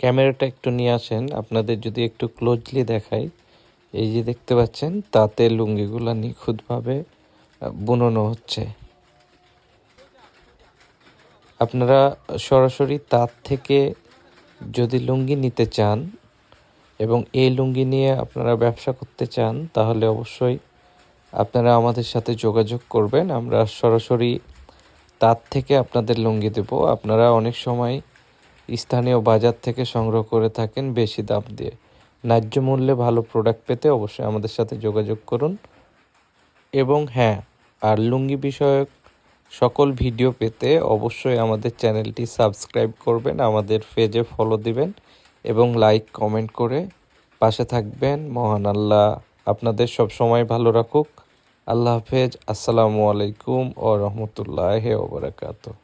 ক্যামেরাটা একটু নিয়ে আসেন। আপনাদের যদি একটু ক্লোজলি দেখাই, এই যে দেখতে পাচ্ছেন, তাতে লুঙ্গিগুলো নিখুঁতভাবে বুননো হচ্ছে। আপনারা সরাসরি তাঁত থেকে যদি লুঙ্গি নিতে চান এবং এই লুঙ্গি নিয়ে আপনারা ব্যবসা করতে চান, তাহলে অবশ্যই আপনারা আমাদের সাথে যোগাযোগ করবেন। আমরা সরাসরি তার থেকে আপনাদের লুঙ্গি দেব। আপনারা অনেক সময় স্থানীয় বাজার থেকে সংগ্রহ করে থাকেন বেশি দাম দিয়ে। ন্যায্য মূল্যে ভালো প্রোডাক্ট পেতে অবশ্যই আমাদের সাথে যোগাযোগ করুন। এবং হ্যাঁ আর লুঙ্গি বিষয়ক সকল ভিডিও পেতে অবশ্যই আমাদের চ্যানেলটি সাবস্ক্রাইব করবেন, আমাদের পেজে ফলো দিবেন এবং লাইক কমেন্ট করে পাশে থাকবেন। মহান আল্লাহ আপনাদের সব সময় ভালো রাখুক। আল্লাহ হাফেজ। আসসালামু আলাইকুম ও রহমতুল্লাহ ওবরাকাতুহ